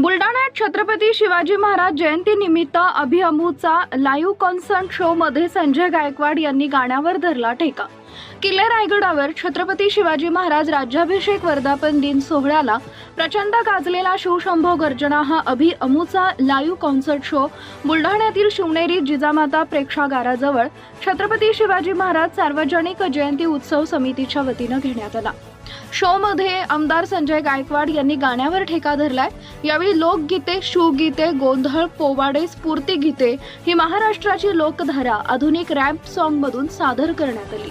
बुलढाण्यात छत्रपती शिवाजी महाराज जयंती निमित्त अभिअमूचा live concert show मध्ये संजय गायकवाड यांनी गाण्यावर धरला ठेका. किल्ले रायगडावर छत्रपती शिवाजी महाराज राज्याभिषेक वर्धापन दिन सोहळ्याला प्रचंड गाजलेला शिवशंभो गर्जना हा अभिअमूचा लाईव्ह कॉन्सर्ट शो बुलढाण्यातील शिवनेरी जिजामाता प्रेक्षागाराजवळ. छत्रपती शिवाजी महाराज सार्वजनिक जयंती उत्सव समितीच्या वतीनं घेण्यात आला. शो मध्ये आमदार संजय गायकवाड यांनी गाण्यावर ठेका धरलाय. यावेळी लोकगीते शिवगीते गोंधळ पोवाडे स्फूर्ती गीते ही महाराष्ट्राची लोकधारा आधुनिक रॅप सॉन्ग मधून सादर करण्यात आली.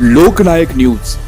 लोकनायक न्यूज.